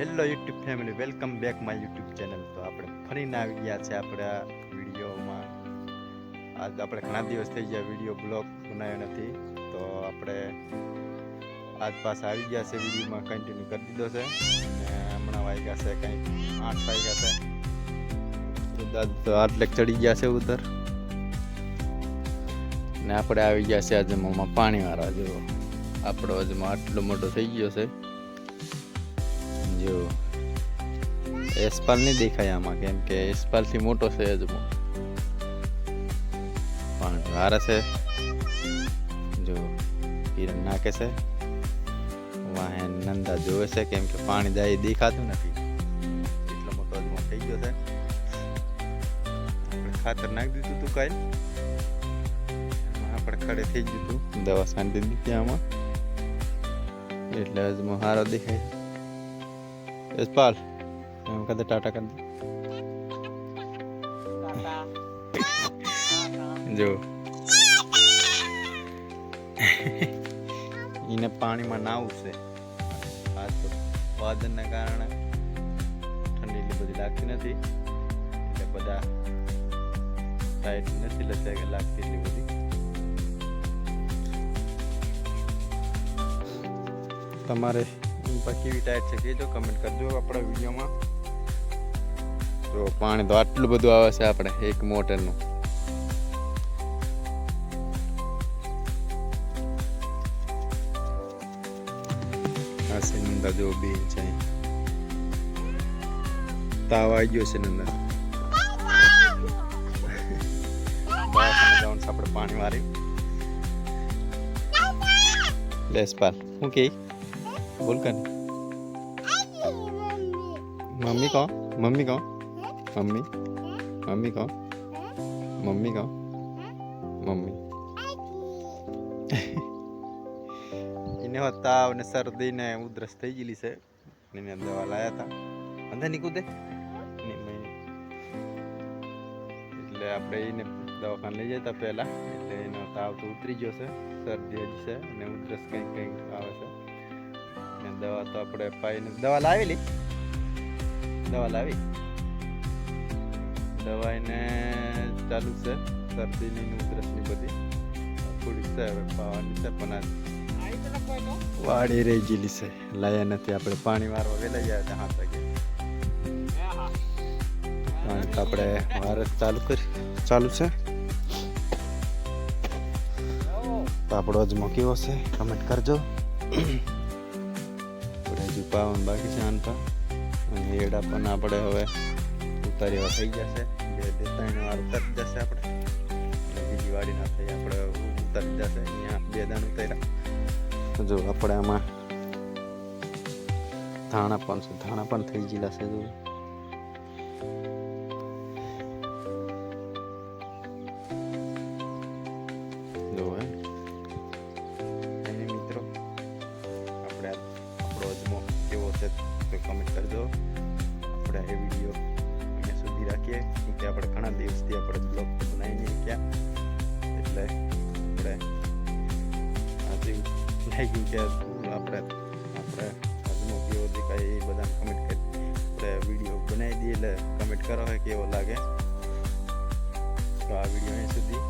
Hello YouTube family welcome back my YouTube channel તો આપણે ફરીને આવી ગયા છે આપણા વિડીયોમાં. આજ આપણે ઘણા દિવસ થઈ ગયા વીડિયો બ્લોગ બનાવ્યો નથી. તો આપણે આજ પાસે આવી ગયા છે વિડીયોમાં કન્ટિન્યુ કરી દીધો છે. અને હમણાં વાગ્યા છે કંઈક આઠ વાગ્યા છે. તો આટલે ચડી ગયા છે ઉધર. ને આપણે આવી ગયા છે આજે મોમાં પાણી વાળા જેવો. આપણો હજમાં આટલો મોટો થઈ ગયો છે. જો એસ્પાલ નહીં દેખાય આમાં, કેમ કે એસ્પાલથી મોટો છે અજમો પણ હારે છે, જો કિરણ નાખે છે. વાહે નંદા જોવે છે, કેમ કે પાણી જાય દેખાતું નથી. એટલો મોટો અજમો થઈ ગયો છે. ખાતર નાખી દીધું તું કાલ. આપણે ખડે થઈ ગયું હતું દવા છાંટી દીધી આમાં. એટલે અજમો સારો દેખાય. એમ કદે ટાટા કરી દે જો એને પાણીમાં નાવું છે વાદળના કારણે ઠંડી એટલી બધી લાગતી નથી એટલે બધા ટાઈટ નથી લચાઈ લાગતી એટલી બધી તમારે કેવી ટાયર છે કહેજો કમેન્ટ કરજો આપણા વિડીયોમાં. તો પાણી તો આટલું બધું આવે છે આપણે એક મોટરનું આ છે નંદા જો બેન છે. તાવ આવી ગયો છે નંદા આપણે પાણી મારી લેસ પાર હું કે? બોલ કર મમ્મી કહો મમ્મી કહો. મમ્મી મમ્મી કહો. મમ્મી કહો. મમ્મી. એને તાવ ને શરદી ને ઉધરસ થઈ ગયેલી છે. એને દવા લાયા હતા. અંદર નીકળું એટલે આપણે એને દવાખાને લઈ જતા પહેલાં. એટલે એનો તાવ તો ઉતરી ગયો છે. શરદી હજી છે અને ઉધરસ કંઈક કંઈક આવે છે. તો આપણે પાઈને દવા લાવેલી? દવા લાવી? દવાઈને ચાલુ છે, શરદીની ઉધરસની બધી. થોડીક છે હવે, પાવાની છે, પણ વાડી રહી ગયેલી છે. લાયા નથી, આપણે પાણી વારવા વેલા ગયા હતા હાથ વાગે. આપણે વાર ચાલુ કરી, ચાલુ છે. આપણો અજમો મૂક્યો છે કમેન્ટ કરજો. હજુ પાવન બાકી છે આનતા અને એડા પણ આપણે હવે. ઉતારી એવા થઈ જશે. બે બે ત્રણ વાર ઉતારી જશે આપણે. બીજી વાડી ના થઈ આપણે ઉતારી જશે. અહીંયા બે દાન ઉતાર્યા. જો આપણે આમાં ધાણા પણ છે. ધાણા પણ થઈ ગયેલા છે, જો. છે, તો કમેન્ટ કરજો. આપણે એ વીડિયો અહીંયા સુધી રાખીએ. કે આપણે ઘણા દિવસથી આપણે બ્લોગ બનાવી નહીં ગયા એટલે આપણે આજે લાગ્યું કે આપણે આપણે આજનો કેવો દેખાય એ બધાને કમેન્ટ કરી, આપણે વીડિયો બનાવી દઈએ એટલે કમેન્ટ કરો કેવો લાગે. તો આ વીડિયો અહીં સુધી.